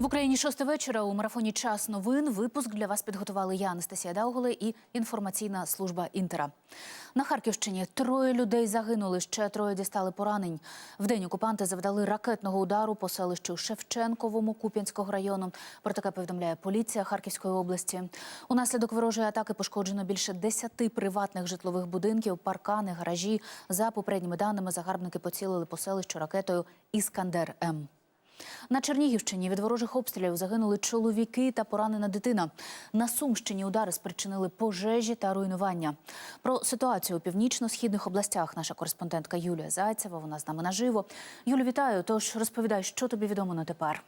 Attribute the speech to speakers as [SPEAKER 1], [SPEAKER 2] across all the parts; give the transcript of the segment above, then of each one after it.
[SPEAKER 1] В Україні шосте вечора у марафоні Час новин. Випуск для вас підготували я, Анастасія Дауголе і інформаційна служба Інтера. На Харківщині троє людей загинули, ще троє дістали поранень. Вдень окупанти завдали ракетного удару по селищу Шевченковому Куп'янського району. Про таке повідомляє поліція Харківської області. Унаслідок ворожої атаки пошкоджено більше десяти приватних житлових будинків, паркани, гаражі. За попередніми даними загарбники поцілили по селищу ракетою Іскандер М. На Чернігівщині від ворожих обстрілів загинули чоловіки та поранена дитина. На Сумщині удари спричинили пожежі та руйнування. Про ситуацію у північно-східних областях наша кореспондентка Юлія Зайцева. Вона з нами наживо. Юлю, вітаю. Тож розповідай, що тобі відомо на тепер.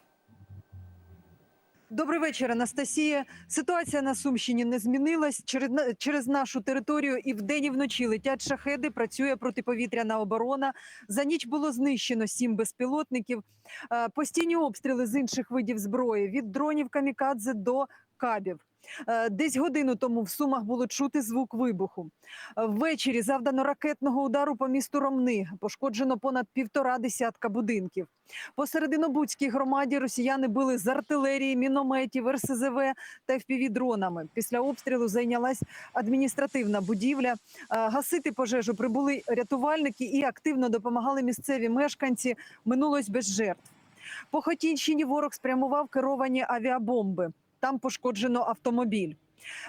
[SPEAKER 2] Добрий вечір, Анастасія. Ситуація на Сумщині не змінилась. Через, через нашу територію і вдень, і вночі летять шахеди, працює протиповітряна оборона. За ніч було знищено сім безпілотників. Е, Постійні обстріли з інших видів зброї від дронів камікадзе до кабів. Е, Десь годину тому в Сумах було чути звук вибуху. Е, Ввечері завдано ракетного удару по місту Ромни. Пошкоджено понад півтора десятка будинків. По Серединобудській громаді росіяни били з артилерії, мінометів, РСЗВ та FPV-дронами. Після обстрілу зайнялась адміністративна будівля. Е, Гасити пожежу прибули рятувальники і активно допомагали місцеві мешканці. Минулось без жертв. По Хотінщині ворог спрямував керовані авіабомби. Там пошкоджено автомобіль.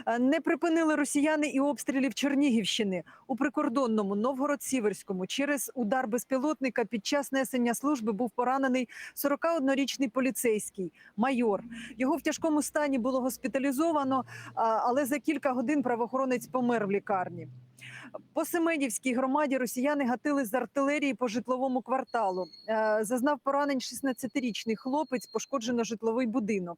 [SPEAKER 2] Е, Не припинили росіяни і обстрілів Чернігівщини у прикордонному Новгород-Сіверському. Через удар безпілотника під час несення служби був поранений 41-річний поліцейський майор. Його в тяжкому стані було госпіталізовано, але за кілька годин правоохоронець помер в лікарні. По Семенівській громаді росіяни гатили з артилерії по житловому кварталу. Е, Зазнав поранень 16-річний хлопець, пошкоджено житловий будинок.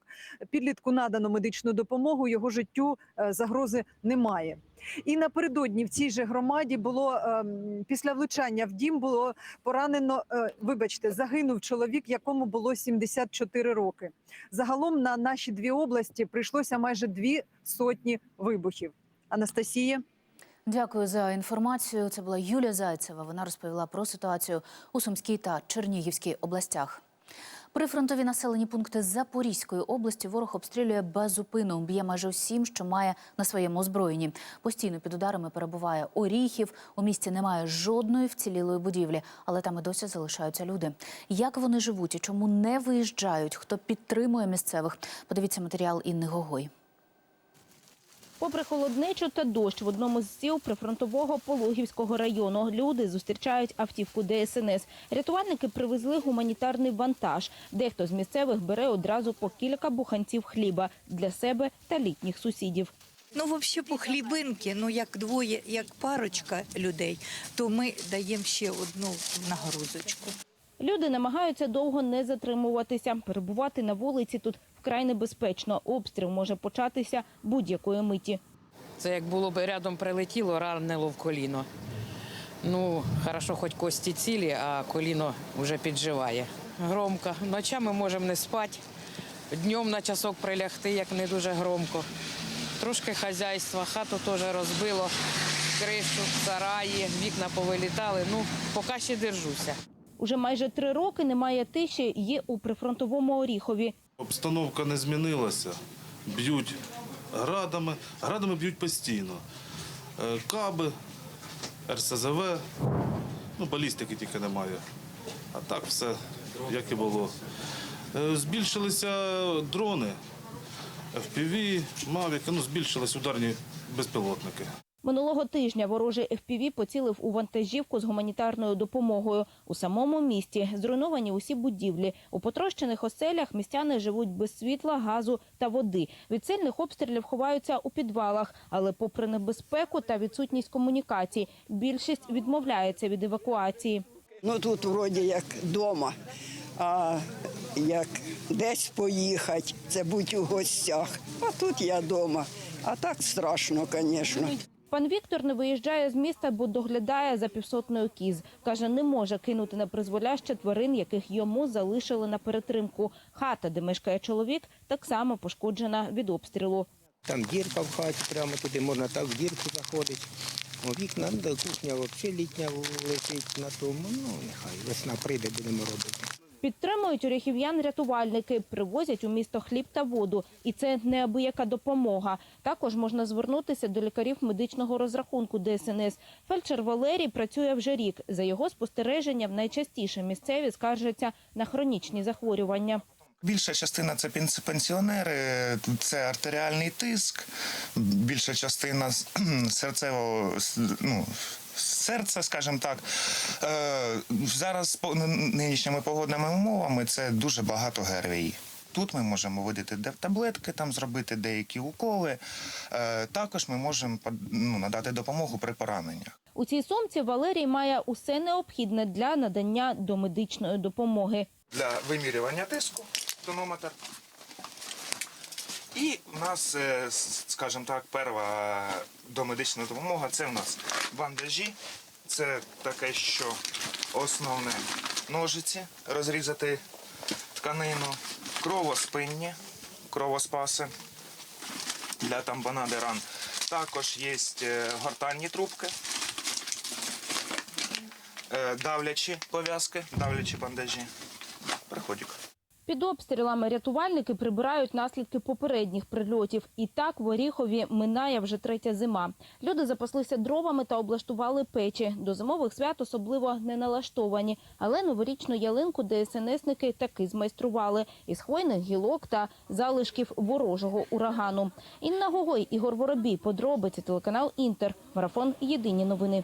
[SPEAKER 2] Підлітку надано медичну допомогу. Його життю е, загрози немає. І напередодні в цій же громаді було ем, після влучання в дім було поранено. е, Вибачте, загинув чоловік, якому було 74 роки. Загалом на наші дві області прийшлося майже дві сотні вибухів. Анастасія.
[SPEAKER 1] Дякую за інформацію. Це була Юлія Зайцева. Вона розповіла про ситуацію у Сумській та Чернігівській областях. Прифронтові населені пункти Запорізької області ворог обстрілює без. Б'є майже всім, що має на своєму озброєнні. Постійно під ударами перебуває Оріхів. У місті немає жодної вцілілої будівлі, але там і досі залишаються люди. Як вони живуть і чому не виїжджають? Хто підтримує місцевих? Подивіться матеріал Інни Гогой.
[SPEAKER 3] Попри холоднечу та дощ в одному з сіл прифронтового Пологівського району люди зустрічають автівку ДСНС. Рятувальники привезли гуманітарний вантаж. Дехто з місцевих бере одразу по кілька буханців хліба для себе та літніх сусідів.
[SPEAKER 4] Ну, взагалі, по хлібинки, ну як двоє, як парочка людей, то ми даємо ще одну нагрузочку.
[SPEAKER 3] Люди намагаються довго не затримуватися. Перебувати на вулиці тут вкрай небезпечно. Обстріл може початися будь-якої миті.
[SPEAKER 5] Це як було б рядом прилетіло, ранило в коліно. Ну, хорошо, хоч кості цілі, а коліно вже підживає. Громко. Ночами можемо не спати, днем на часок прилягти, як не дуже громко. Трошки хазяйства, хату теж розбило, кришу, сараї, вікна повилітали. Ну, поки ще держуся.
[SPEAKER 3] Уже майже три роки немає тиші. Є у прифронтовому Оріхові.
[SPEAKER 6] Обстановка не змінилася. Б'ють градами. Градами б'ють постійно. Е, Каби, РСЗВ, ну, балістики тільки немає. А так все, як і було. Е, Збільшилися дрони, FPV, Мавіки, ну, збільшились ударні безпілотники.
[SPEAKER 3] Минулого тижня ворожий FPV поцілив у вантажівку з гуманітарною допомогою. У самому місті зруйновані усі будівлі. У потрощених оселях містяни живуть без світла, газу та води. Від сильних обстрілів ховаються у підвалах, але попри небезпеку та відсутність комунікацій, більшість відмовляється від евакуації.
[SPEAKER 7] Ну тут вроді як вдома, а як десь поїхати, це будь у гостях. А тут я вдома. А так страшно, звісно.
[SPEAKER 3] Пан Віктор не виїжджає з міста, бо доглядає за півсотнею кіз. Каже, не може кинути на призволяще тварин, яких йому залишили на перетримку. Хата, де мешкає чоловік, так само пошкоджена від обстрілу.
[SPEAKER 8] Там дірка в хаті, прямо туди можна так в дірку заходити. Вікна, ну, кухня взагалі літня лежить на тому. Ну, нехай весна прийде, будемо робити.
[SPEAKER 3] Підтримують оріхів'ян рятувальники, привозять у місто хліб та воду. І це неабияка допомога. Також можна звернутися до лікарів медичного розрахунку ДСНС. Фельдшер Валерій працює вже рік. За його спостереженням найчастіше місцеві скаржаться на хронічні захворювання.
[SPEAKER 9] Більша частина це пенс- пенсіонери, це артеріальний тиск, більша частина с- серцевого с- ну, серця, скажімо так. Е, зараз по нинішніми погодними умовами це дуже багато ГРВІ. Тут ми можемо видати де- таблетки, там зробити деякі уколи. Е, також ми можемо ну, надати допомогу при пораненнях.
[SPEAKER 3] У цій сумці Валерій має усе необхідне для надання домедичної допомоги.
[SPEAKER 9] для вимірювання тиску, тонометр. І в нас, е, скажімо так, перша домедична допомога це в нас бандажі. Це таке, що основне ножиці розрізати тканину, кровоспинні, кровоспаси для тампонади ран. Також є е, гортанні трубки, е, давлячі пов'язки, давлячі бандажі. Приходик.
[SPEAKER 3] Під обстрілами рятувальники прибирають наслідки попередніх прильотів. І так в Оріхові минає вже третя зима. Люди запаслися дровами та облаштували печі. До зимових свят особливо не налаштовані. Але новорічну ялинку ДСНСники таки змайстрували із хвойних гілок та залишків ворожого урагану. Інна Гогой, Ігор Воробій, подробиці телеканал Інтер. Марафон Єдині новини.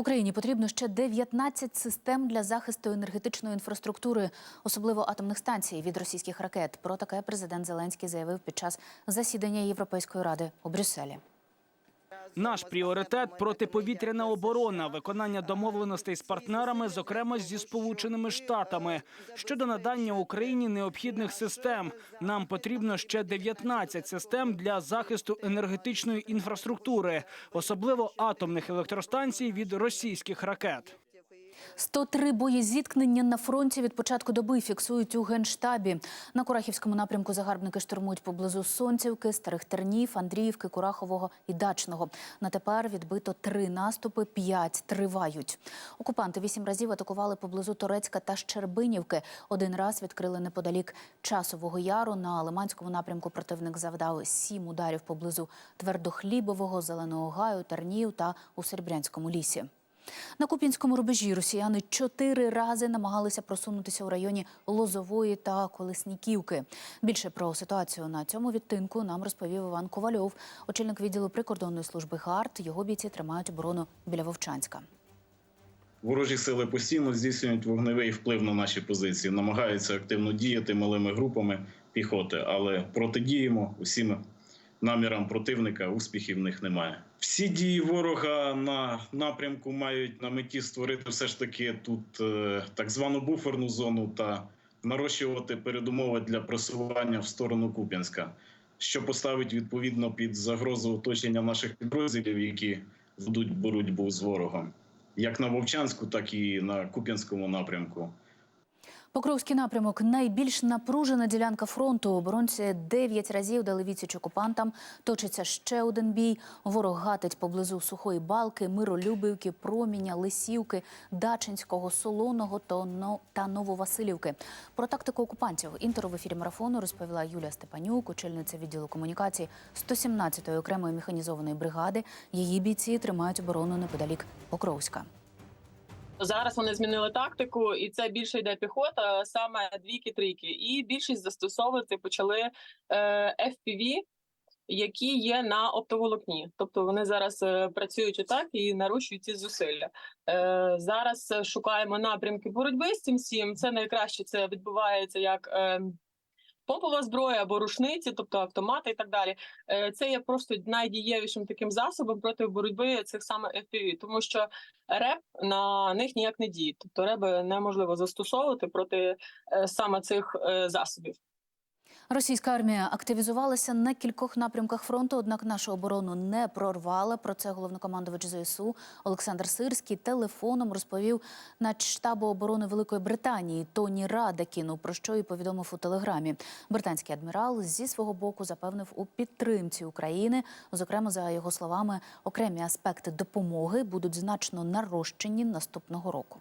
[SPEAKER 1] Україні потрібно ще 19 систем для захисту енергетичної інфраструктури, особливо атомних станцій від російських ракет. Про таке президент Зеленський заявив під час засідання Європейської ради у Брюсселі.
[SPEAKER 10] Наш пріоритет протиповітряна оборона, виконання домовленостей з партнерами, зокрема зі сполученими штатами. Щодо надання Україні необхідних систем, нам потрібно ще 19 систем для захисту енергетичної інфраструктури, особливо атомних електростанцій від російських ракет.
[SPEAKER 1] 103 боєзіткнення на фронті від початку доби фіксують у генштабі. На Курахівському напрямку загарбники штурмують поблизу Сонцівки, Старих Тернів, Андріївки, Курахового і Дачного. На тепер відбито три наступи, п'ять тривають. Окупанти вісім разів атакували поблизу Торецька та Щербинівки. Один раз відкрили неподалік Часового Яру. На Лиманському напрямку противник завдав сім ударів поблизу Твердохлібового, Зеленого Гаю, Тернів та у Серебрянському лісі. На Куп'янському рубежі росіяни чотири рази намагалися просунутися у районі Лозової та Колесніківки. Більше про ситуацію на цьому відтинку нам розповів Іван Ковальов, очільник відділу прикордонної служби ГАРД. Його бійці тримають оборону біля Вовчанська.
[SPEAKER 11] Ворожі сили постійно здійснюють вогневий вплив на наші позиції, намагаються активно діяти малими групами піхоти, але протидіємо усім намірам противника. Успіхів в них немає. Всі дії ворога на напрямку мають на меті створити все ж таки тут е, так звану буферну зону та нарощувати передумови для просування в сторону Куп'янська, що поставить відповідно під загрозу оточення наших підрозділів, які ведуть боротьбу з ворогом як на Вовчанську, так і на Куп'янському напрямку.
[SPEAKER 1] Покровський напрямок найбільш напружена ділянка фронту. Оборонці дев'ять разів дали відсіч окупантам. Точиться ще один бій. Ворог гатить поблизу сухої балки, миролюбівки, проміня, лисівки, дачинського, солоного та нововасилівки. Про тактику окупантів інтеру в ефірі марафону розповіла Юлія Степанюк, очільниця відділу комунікації 117-ї окремої механізованої бригади. Її бійці тримають оборону неподалік Покровська.
[SPEAKER 12] Зараз вони змінили тактику, і це більше йде піхота, саме двійки-трійки. І більшість застосовувати почали е, FPV, які є на оптоволокні. Тобто вони зараз е, працюють отак і нарощують ці зусилля. Е, зараз е, шукаємо напрямки боротьби з цим всім. Це найкраще це відбувається як. Е, Помпова зброя або рушниці, тобто автомати і так далі, Е, це є просто найдієвішим таким засобом проти боротьби цих саме FPV, тому що реп на них ніяк не діє. Тобто реби неможливо застосовувати проти е, саме цих е, засобів.
[SPEAKER 1] Російська армія активізувалася на кількох напрямках фронту, однак нашу оборону не прорвала. Про це головнокомандувач ЗСУ Олександр Сирський телефоном розповів начштабу оборони Великої Британії Тоні Радакіну, про що і повідомив у телеграмі. Британський адмірал зі свого боку запевнив у підтримці України. Зокрема, за його словами, окремі аспекти допомоги будуть значно нарощені наступного року.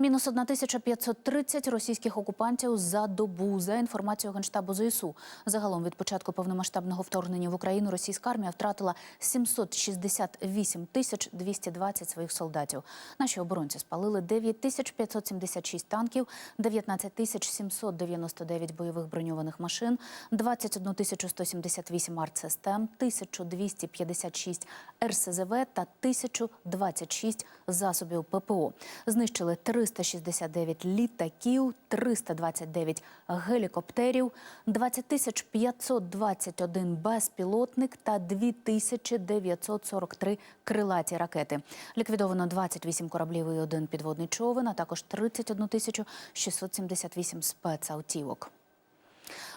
[SPEAKER 1] Мінус 1530 російських окупантів за добу. За інформацією Генштабу ЗСУ. Загалом від початку повномасштабного вторгнення в Україну російська армія втратила 768 тисяч 220 своїх солдатів. Наші оборонці спалили 9 тисяч 576 танків, 19 тисяч 799 бойових броньованих машин, 21 тисячу 178 артсистем, 1256 РСЗВ та 1026 засобів ППО. Знищили 369 літаків, 329 гелікоптерів, 20 тисяч 521 безпілотник та 2943 крилаті ракети. Ліквідовано 28 кораблів і один підводний човен, а також 31 тисячу 678 спецавтівок.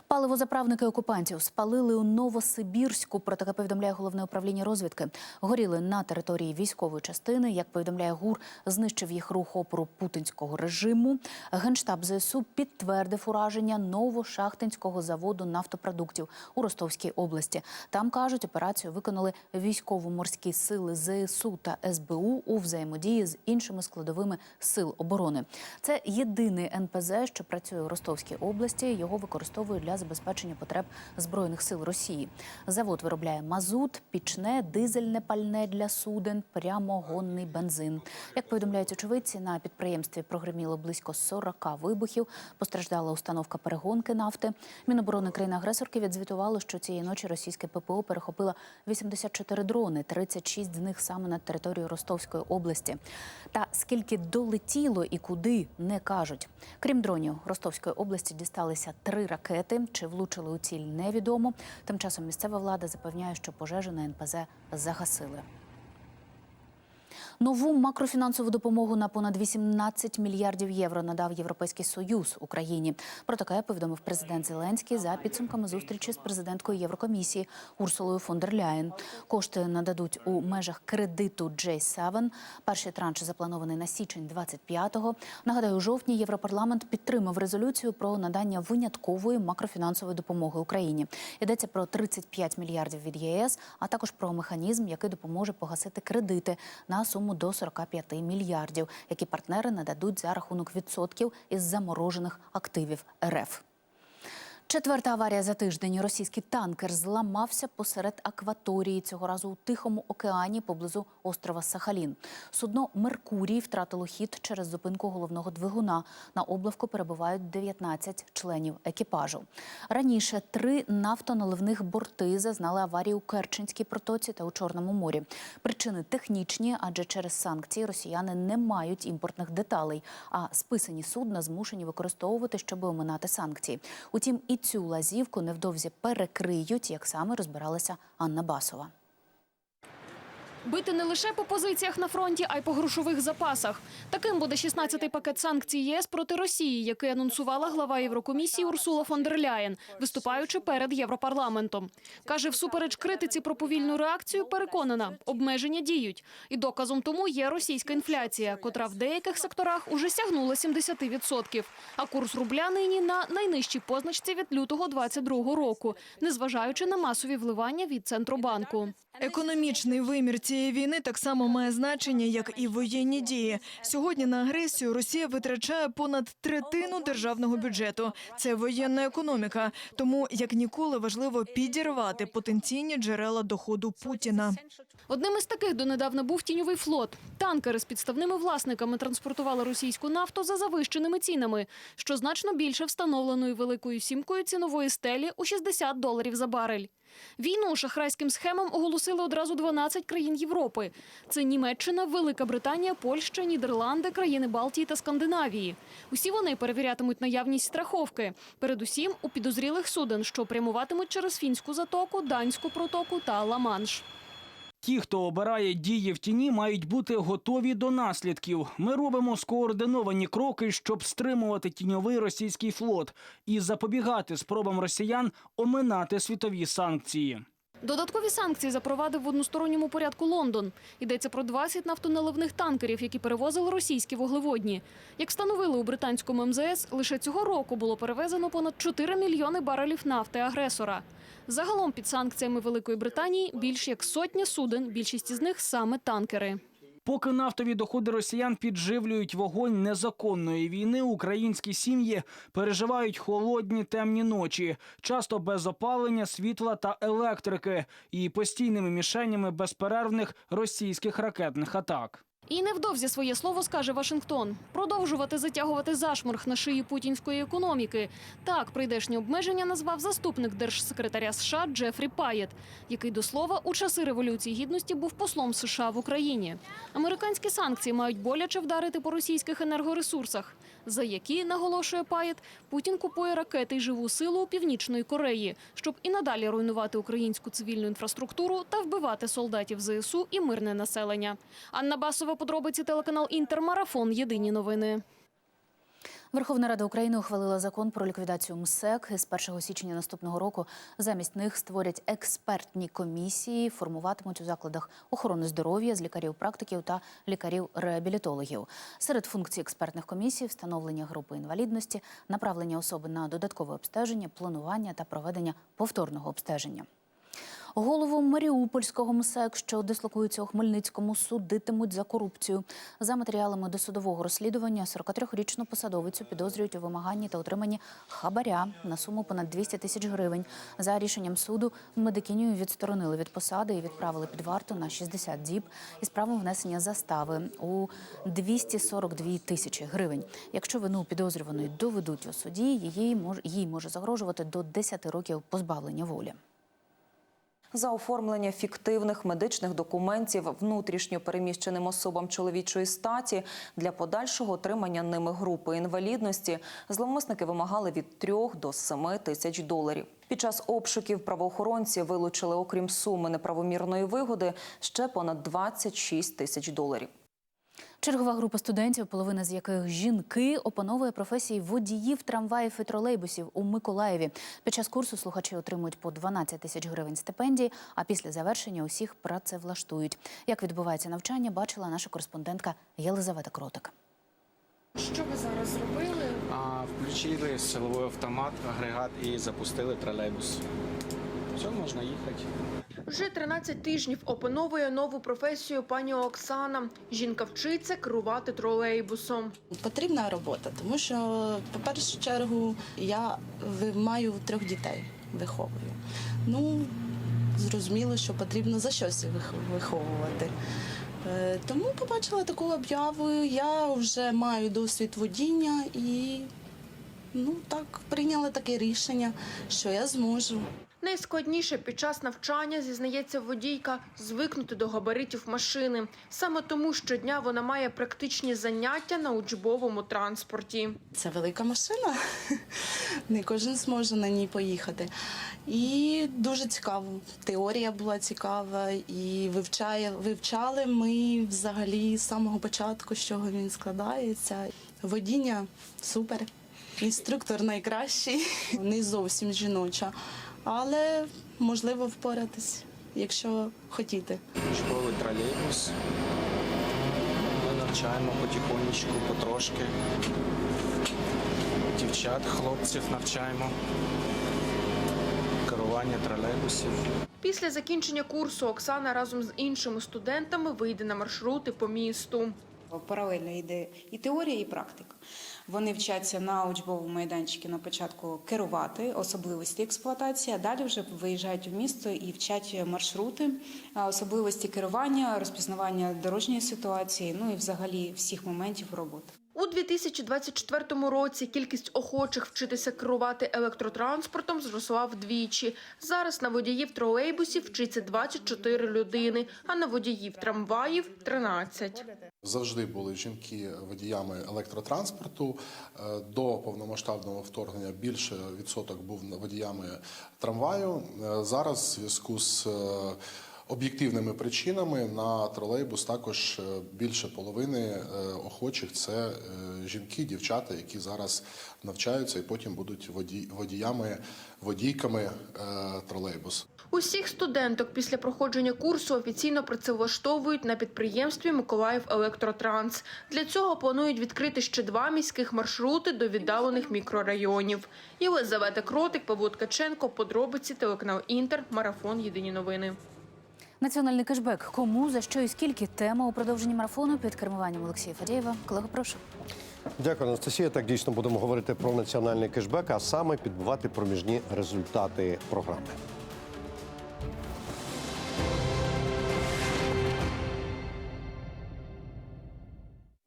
[SPEAKER 1] Паливозаправники окупантів спалили у Новосибірську. Про таке повідомляє головне управління розвідки. Горіли на території військової частини. Як повідомляє ГУР, знищив їх рух опору путінського режиму. Генштаб ЗСУ підтвердив ураження новошахтинського заводу нафтопродуктів у Ростовській області. Там кажуть, операцію виконали військово-морські сили ЗСУ та СБУ у взаємодії з іншими складовими сил оборони. Це єдиний НПЗ, що працює у Ростовській області. Його використовують для забезпечення потреб збройних сил Росії. Завод виробляє мазут, пічне, дизельне пальне для суден, прямогонний бензин. Як повідомляють очевидці, на підприємстві прогреміло близько 40 вибухів. Постраждала установка перегонки нафти. Міноборони країни-агресорки відзвітувало, що цієї ночі російське ППО перехопило 84 дрони, 36 з них саме на територію Ростовської області. Та скільки долетіло і куди не кажуть. Крім дронів, Ростовської області дісталися три ракети. Чи влучили у ціль, невідомо. Тим часом місцева влада запевняє, що пожежу на НПЗ загасили. Нову макрофінансову допомогу на понад 18 мільярдів євро надав Європейський Союз Україні. Про таке повідомив президент Зеленський за підсумками зустрічі з президенткою Єврокомісії Урсулою фон дер Ляєн. Кошти нададуть у межах кредиту J7. Перший транш запланований на січень 25-го. Нагадаю, у жовтні Європарламент підтримав резолюцію про надання виняткової макрофінансової допомоги Україні. Йдеться про 35 мільярдів від ЄС, а також про механізм, який допоможе погасити кредити на суму до 45 мільярдів, які партнери нададуть за рахунок відсотків із заморожених активів РФ. Четверта аварія за тиждень. Російський танкер зламався посеред акваторії цього разу у Тихому океані поблизу острова Сахалін. Судно Меркурій втратило хід через зупинку головного двигуна. На облавку перебувають 19 членів екіпажу. Раніше три нафтоналивних борти зазнали аварії у Керченській протоці та у Чорному морі. Причини технічні, адже через санкції росіяни не мають імпортних деталей, а списані судна змушені використовувати, щоб оминати санкції. Утім, і цю лазівку невдовзі перекриють, як саме розбиралася Анна Басова.
[SPEAKER 13] Бити не лише по позиціях на фронті, а й по грошових запасах. Таким буде 16-й пакет санкцій ЄС проти Росії, який анонсувала глава Єврокомісії Урсула фон дер Ляєн, виступаючи перед Європарламентом. Каже, всупереч критиці про повільну реакцію, переконана, обмеження діють. І доказом тому є російська інфляція, котра в деяких секторах уже сягнула 70%. А курс рубля нині на найнижчій позначці від лютого 22 року, незважаючи на масові вливання від Центробанку.
[SPEAKER 14] Економічний вимір цієї війни так само має значення, як і воєнні дії. Сьогодні на агресію Росія витрачає понад третину державного бюджету. Це воєнна економіка. Тому як ніколи важливо підірвати потенційні джерела доходу Путіна.
[SPEAKER 13] Одним із таких донедавна був тіньовий флот. Танкери з підставними власниками транспортували російську нафту за завищеними цінами, що значно більше встановленої великою сімкою цінової стелі у 60 доларів за барель. Війну шахрайським схемам оголосили одразу 12 країн Європи. Це Німеччина, Велика Британія, Польща, Нідерланди, країни Балтії та Скандинавії. Усі вони перевірятимуть наявність страховки, передусім у підозрілих суден, що прямуватимуть через фінську затоку, данську протоку та Ла-Манш.
[SPEAKER 10] Ті, хто обирає дії в тіні, мають бути готові до наслідків. Ми робимо скоординовані кроки, щоб стримувати тіньовий російський флот і запобігати спробам росіян оминати світові санкції.
[SPEAKER 13] Додаткові санкції запровадив в односторонньому порядку Лондон. Йдеться про 20 нафтоналивних танкерів, які перевозили російські вуглеводні. Як встановили у британському МЗС, лише цього року було перевезено понад 4 мільйони барелів нафти агресора. Загалом під санкціями Великої Британії більш як сотня суден, більшість із них саме танкери.
[SPEAKER 10] Поки нафтові доходи росіян підживлюють вогонь незаконної війни, українські сім'ї переживають холодні темні ночі, часто без опалення, світла та електрики і постійними мішенями безперервних російських ракетних атак.
[SPEAKER 13] І невдовзі своє слово скаже Вашингтон продовжувати затягувати зашморг на шиї путінської економіки. Так прийдешні обмеження назвав заступник держсекретаря США Джефрі Паєт, який до слова у часи революції гідності був послом США в Україні. Американські санкції мають боляче вдарити по російських енергоресурсах, за які наголошує Паєт, Путін купує ракети й живу силу у північної Кореї, щоб і надалі руйнувати українську цивільну інфраструктуру та вбивати солдатів ЗСУ і мирне населення. Анна Басова, подробиці телеканал Інтермарафон. Єдині новини.
[SPEAKER 1] Верховна Рада України ухвалила закон про ліквідацію МСЕК. З 1 січня наступного року замість них створять експертні комісії, формуватимуть у закладах охорони здоров'я з лікарів-практиків та лікарів-реабілітологів. Серед функцій експертних комісій встановлення групи інвалідності, направлення особи на додаткове обстеження, планування та проведення повторного обстеження. Голову Маріупольського МСЕК, що дислокується у Хмельницькому, судитимуть за корупцію. За матеріалами досудового розслідування 43-річну посадовицю підозрюють у вимаганні та отриманні хабаря на суму понад 200 тисяч гривень. За рішенням суду медикиню відсторонили від посади і відправили під варту на 60 діб із правом внесення застави у 242 тисячі гривень. Якщо вину підозрюваної доведуть у суді, їй може загрожувати до 10 років позбавлення волі.
[SPEAKER 15] За оформлення фіктивних медичних документів внутрішньо переміщеним особам чоловічої статі для подальшого отримання ними групи інвалідності. Зловмисники вимагали від 3 до 7 тисяч доларів. Під час обшуків правоохоронці вилучили, окрім суми неправомірної вигоди, ще понад 26 тисяч доларів.
[SPEAKER 1] Чергова група студентів, половина з яких жінки, опановує професії водіїв трамваїв і тролейбусів у Миколаєві. Під час курсу слухачі отримують по 12 тисяч гривень стипендії, а після завершення усіх працевлаштують. Як відбувається навчання, бачила наша кореспондентка Єлизавета Кротик.
[SPEAKER 16] Що ви зараз зробили?
[SPEAKER 8] А, включили силовий автомат, агрегат і запустили тролейбус. Все, можна їхати.
[SPEAKER 16] Вже 13 тижнів опановує нову професію пані Оксана. Жінка вчиться керувати тролейбусом.
[SPEAKER 17] Потрібна робота, тому що, по першу чергу, я маю трьох дітей, виховую. Ну, зрозуміло, що потрібно за щось виховувати. Е, Тому побачила таку об'яву. Я вже маю досвід водіння і ну так прийняла таке рішення, що я зможу.
[SPEAKER 16] Найскладніше під час навчання, зізнається водійка, звикнути до габаритів машини. Саме тому щодня вона має практичні заняття на учбовому транспорті.
[SPEAKER 17] Це велика машина, не кожен зможе на ній поїхати. І дуже цікаво. Теорія була цікава, і вивчає, вивчали ми взагалі з самого початку, з чого він складається. Водіння супер, інструктор найкращий, не зовсім жіноча, але можливо впоратись, якщо хотіти.
[SPEAKER 8] Школи тролейбус. Ми навчаємо потихонечку, потрошки. Дівчат, хлопців навчаємо. Керування тролейбусів.
[SPEAKER 16] Після закінчення курсу Оксана разом з іншими студентами вийде на маршрути по місту.
[SPEAKER 18] Паралельно йде і теорія, і практика. Вони вчаться на учбовому майданчику на початку керувати особливості експлуатації, а далі вже виїжджають в місто і вчать маршрути, особливості керування, розпізнавання дорожньої ситуації, ну і взагалі всіх моментів роботи.
[SPEAKER 16] У 2024 році кількість охочих вчитися керувати електротранспортом зросла вдвічі. Зараз на водіїв тролейбусів вчиться 24 людини, а на водіїв трамваїв 13.
[SPEAKER 19] Завжди були жінки водіями електротранспорту. Е, До повномасштабного вторгнення більше відсоток був водіями трамваю. Е, Зараз в зв'язку з е, об'єктивними причинами на тролейбус також більше половини охочих це жінки, дівчата, які зараз навчаються і потім будуть водіями, водійками тролейбусу.
[SPEAKER 16] Усіх студенток після проходження курсу офіційно працевлаштовують на підприємстві Миколаїв Електротранс. Для цього планують відкрити ще два міських маршрути до віддалених мікрорайонів. Єлизавета Кротик, Павло Ткаченко, подробиці телеканал Інтер, марафон Єдині новини.
[SPEAKER 1] Національний кешбек. Кому, за що і скільки? Тема у продовженні марафону під кермуванням Олексія Фадєєва. Колего, прошу.
[SPEAKER 20] Дякую, Анастасія. Так дійсно будемо говорити про національний кешбек, а саме підбивати проміжні результати програми.